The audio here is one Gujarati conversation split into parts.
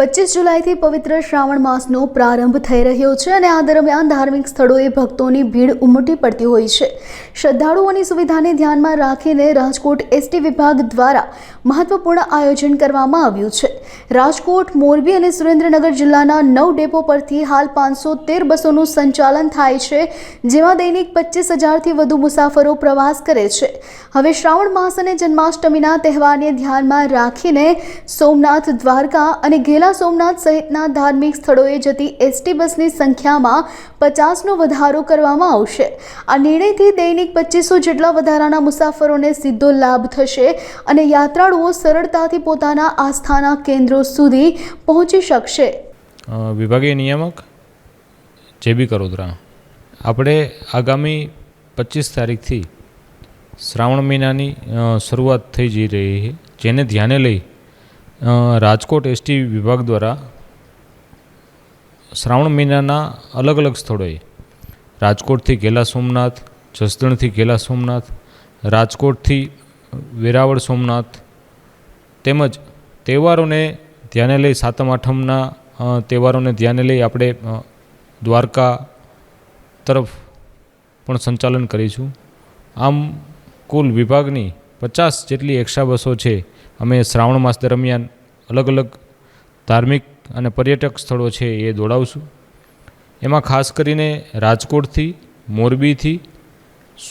પચીસ જુલાઈથી પવિત્ર શ્રાવણ માસનો પ્રારંભ થઈ રહ્યો છે અને આ દરમિયાન ધાર્મિક સ્થળોએ ભક્તોની ભીડ ઉમટી પડતી હોય છે. શ્રદ્ધાળુઓની સુવિધાને ધ્યાનમાં રાખીને રાજકોટ એસટી વિભાગ દ્વારા મહત્વપૂર્ણ આયોજન કરવામાં આવ્યું છે. રાજકોટ, મોરબી અને સુરેન્દ્રનગર જિલ્લાના નવ ડેપો પરથી હાલ પાંચસો તેર બસોનું સંચાલન થાય છે, જેમાં દૈનિક પચીસ હજારથી વધુ મુસાફરો પ્રવાસ કરે છે. હવે શ્રાવણ માસ અને જન્માષ્ટમીના તહેવારને ધ્યાનમાં રાખીને સોમનાથ દ્વારકા અને ઘેલા સોમનાથ સહિતના ધાર્મિક સ્થળોએ જતી એસટી બસની સંખ્યામાં પચાસનો વધારો કરવામાં આવશે. આ નિર્ણયથી દૈનિક પચીસો જેટલા વધારાના મુસાફરોને સીધો લાભ થશે અને યાત્રાળુઓ સરળતાથી પોતાના આસ્થાના કેન્દ્રો સુધી પહોંચી શકશે. વિભાગીય નિયામક જે બી કરોદરા. આપણે આગામી પચીસ તારીખથી શ્રાવણ મહિનાની શરૂઆત થઈ જઈ રહી છે. જેને ધ્યાને લઈ રાજકોટ એસટી વિભાગ દ્વારા શ્રાવણ મહિનાના અલગ અલગ સ્થળોએ રાજકોટથી ગેલા સોમનાથ, જસદણથી ગેલા સોમનાથ, રાજકોટથી વેરાવળ સોમનાથ તેમજ તહેવારોને ધ્યાને લઈ સાતમ, આઠમના તહેવારોને ધ્યાને લઈ આપણે દ્વારકા તરફ પણ સંચાલન કરીશું. આમ કુલ વિભાગની પચાસ જેટલી એક્સ્ટ્રા બસો છે અમે શ્રાવણ માસ દરમિયાન અલગ અલગ ધાર્મિક અને પર્યટક સ્થળો છે એ દોડાવશું. એમાં ખાસ કરીને રાજકોટથી, મોરબીથી,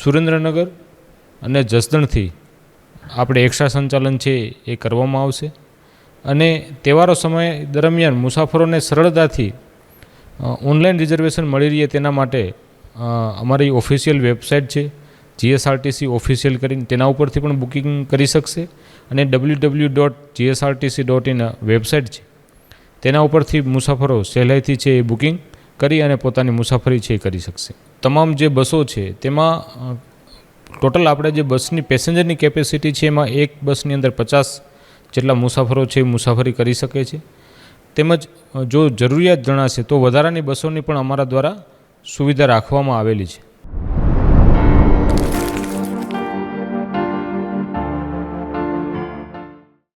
સુરેન્દ્રનગર અને જસદણથી આપણે એક્સ્ટ્રા સંચાલન છે એ કરવામાં આવશે. અને તહેવારો સમય દરમિયાન મુસાફરોને સરળતાથી ઓનલાઈન રિઝર્વેશન મળી રહે તેના માટે અમારી ઓફિશિયલ વેબસાઇટ છે. જીએસઆરટીસી ઓફિશિયલ કરીને તેના ઉપરથી પણ બુકિંગ કરી શકશે અને W W dot GSRTC dot in website છે. તેના ઉપરથી મુસાફરો સહેલાઈથી છે એ બુકિંગ કરી અને પોતાની મુસાફરી છે એ કરી શકશે. તમામ જે બસો છે તેમાં ટોટલ આપણે જે બસની, પેસેન્જરની કેપેસિટી છે એમાં એક બસની અંદર પચાસ જેટલા મુસાફરો છે એ મુસાફરી કરી શકે છે. તેમજ જો જરૂરિયાત જણાશે તો વધારાની બસોની પણ અમારા દ્વારા સુવિધા રાખવામાં આવેલી છે.